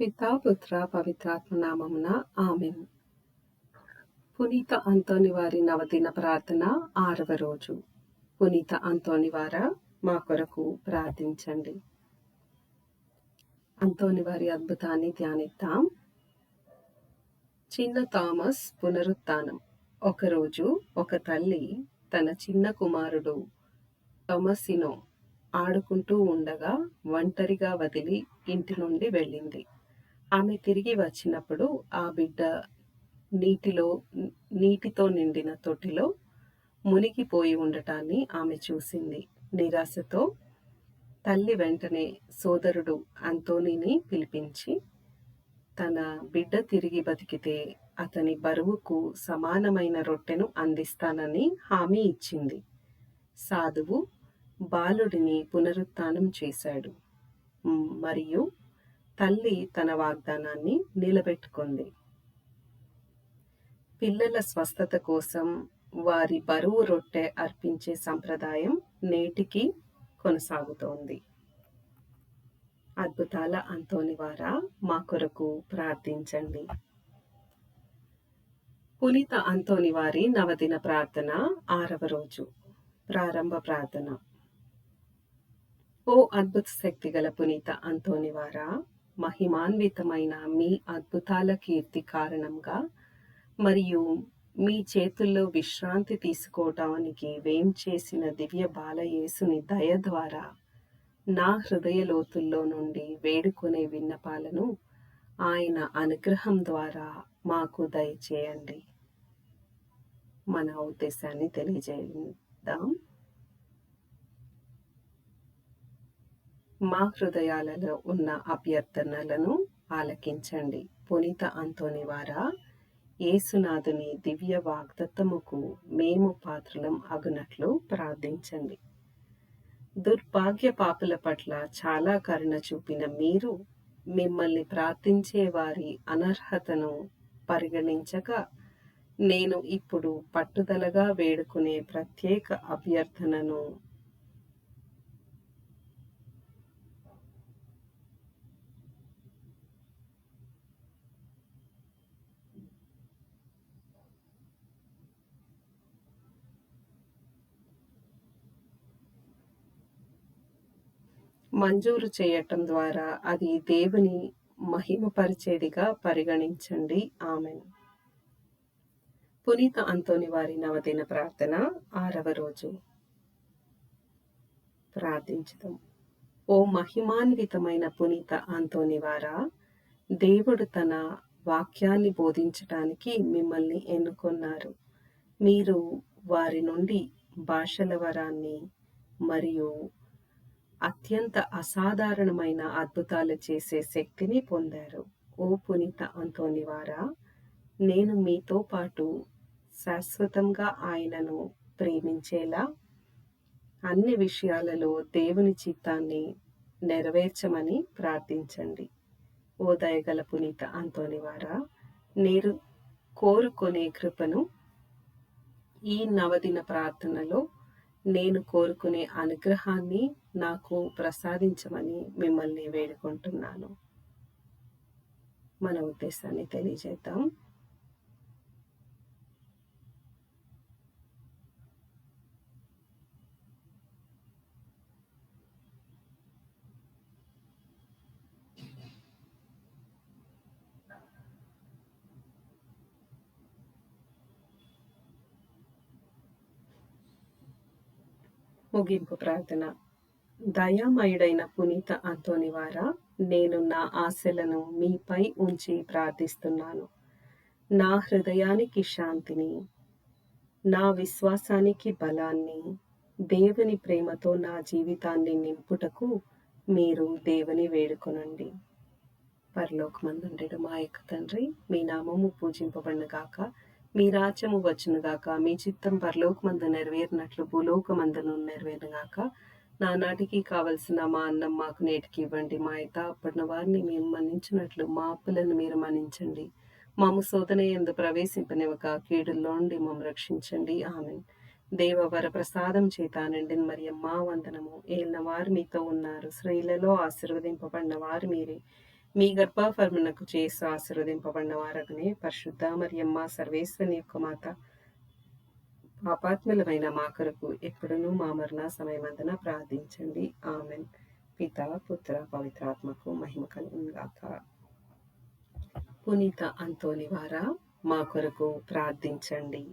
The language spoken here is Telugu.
పితా పుత్ర పవిత్రాత్మ నామమున ఆమెన్. పునీత అంతోని వారి నవదిన ప్రార్థన ఆరవ రోజు. పునీత అంతోని వార మా కొరకు ప్రార్థించండి. అంతోని వారి అద్భుతాన్ని ధ్యానిద్దాం. చిన్న థామస్ పునరుత్నం. ఒకరోజు ఒక తల్లి తన చిన్న కుమారుడు థొమసినో ఆడుకుంటూ ఉండగా ఒంటరిగా వదిలి ఇంటి నుండి వెళ్ళింది. ఆమె తిరిగి వచ్చినప్పుడు ఆ బిడ్డ నీటిలో నీటితో నిండిన తొట్టిలో మునిగిపోయి ఉండటాన్ని ఆమె చూసింది. నిరాశతో తల్లి వెంటనే సోదరుడు అంతోనీని పిలిపించి తన బిడ్డ తిరిగి బతికితే అతని బరువుకు సమానమైన రొట్టెను అందిస్తానని హామీ ఇచ్చింది. సాధువు బాలుడిని పునరుత్నం చేశాడు. మరియు తల్లి తన వాగ్దానాన్ని నిలబెట్టుకుంది. పిల్లల స్వస్థత కోసం వారి బరువు రొట్టె అర్పించే సంప్రదాయం నేటికి కొనసాగుతోంది. అద్భుతాల అంతోని వారా మా కొరకు ప్రార్థించండి. పునీత అంతోని వారి నవదిన ప్రార్థన ఆరవ రోజు ప్రారంభ ప్రార్థన. ఓ అద్భుత శక్తి గల పునీత అంతోని వారా మహిమాన్వితమైన మీ అద్భుతాల కీర్తి కారణంగా మరియు మీ చేతుల్లో విశ్రాంతి తీసుకోవటానికి వేం చేసిన దివ్య బాలయేసుని దయ ద్వారా నా హృదయ లోతుల్లో నుండి వేడుకునే విన్నపాలను ఆయన అనుగ్రహం ద్వారా మాకు దయచేయండి. మన ఉద్దేశాన్ని తెలియజేద్దాం. మా హృదయాలలో ఉన్న అభ్యర్థనలను ఆలకించండి. పునీత అంతోని వారా యేసునాథుని దివ్య వాగ్దత్తముకు మేము పాత్రలం అగునట్లు ప్రార్థించండి. దుర్భాగ్య పాపుల పట్ల చాలా కరుణ చూపిన మీరు మిమ్మల్ని ప్రార్థించే వారి అనర్హతను పరిగణించక నేను ఇప్పుడు పట్టుదలగా వేడుకునే ప్రత్యేక అభ్యర్థనను మంజూరు చేయటం ద్వారా అది దేవుని మహిమపరిచేదిగా పరిగణించండి. ఆమెను. పునీత అంతోని వారి నవదిన ప్రార్థన ఆరవ రోజు. ప్రార్థించడం ఓ మహిమాన్వితమైన పునీత అంతోని వారా దేవుడు తన వాక్యాన్ని బోధించటానికి మిమ్మల్ని ఎన్నుకొన్నారు. మీరు వారి నుండి భాషల వరాన్ని మరియు అత్యంత అసాధారణమైన అద్భుతాలు చేసే శక్తిని పొందారు. ఓ పునీత అంతోనివారా నేను మీతో పాటు శాశ్వతంగా ఆయనను ప్రేమించేలా అన్ని విషయాలలో దేవుని చిత్తాన్ని నెరవేర్చమని ప్రార్థించండి. ఓ దయగల పునీత అంతోనివారా నేను కోరుకునే కృపను ఈ నవదిన ప్రార్థనలో నేను కోరుకునే అనుగ్రహాన్ని నాకు ప్రసాదించమని మిమ్మల్ని వేడుకుంటున్నాను. మన ఉద్దేశాన్ని తెలియజేద్దాం. ముగింపు ప్రార్థన. దయామయుడైన పునీత అంతోనివారా నేను నా ఆశలను మీపై ఉంచి ప్రార్థిస్తున్నాను. నా హృదయానికి శాంతిని నా విశ్వాసానికి బలాన్ని దేవుని ప్రేమతో నా జీవితాన్ని నింపుటకు మీరు దేవుని వేడుకొనండి. పరలోకమందుండెడు మా యొక్క తండ్రి మీ నామము పూజింపబడినగాక మీ రాజ్యము వచ్చునుగాక మీ చిత్తం పరలోకమందు నెరవేరినట్లు భూలోకమందును నెరవేరుగాక నానాటికి కావలసిన మా అన్నం మాకు నేటికి ఇవ్వండి. మా ఇత అప్పటిన వారిని మేము మన్నించినట్లు మా అప్పులను మీరు మన్నించండి. మాము శోధన ఎందు ప్రవేశింపనివ్వక కీడుల్లోండి మమ్మ రక్షించండి. ఆమె దేవవర ప్రసాదం చేత నిండిన మరి మా వందనము. ఏళ్ళ వారు మీతో ఉన్నారు. స్త్రీలలో ఆశీర్వదింపబడిన వారు మీరే. మీ గర్భఫలమునకు చేసి ఆశీర్వదింపబడిన వారగనే పరిశుద్ధ మరియమ్మ సర్వేశ్వని యొక్క మాత పాపాత్ములమైన మా కొరకు ఎప్పుడునూ మా మరణ సమయమందున ప్రార్థించండి. ఆమెన్. పిత పుత్ర పవిత్రాత్మకు మహిమ కలుగుగాక పునీత అంతోని వారా మా కొరకు ప్రార్థించండి.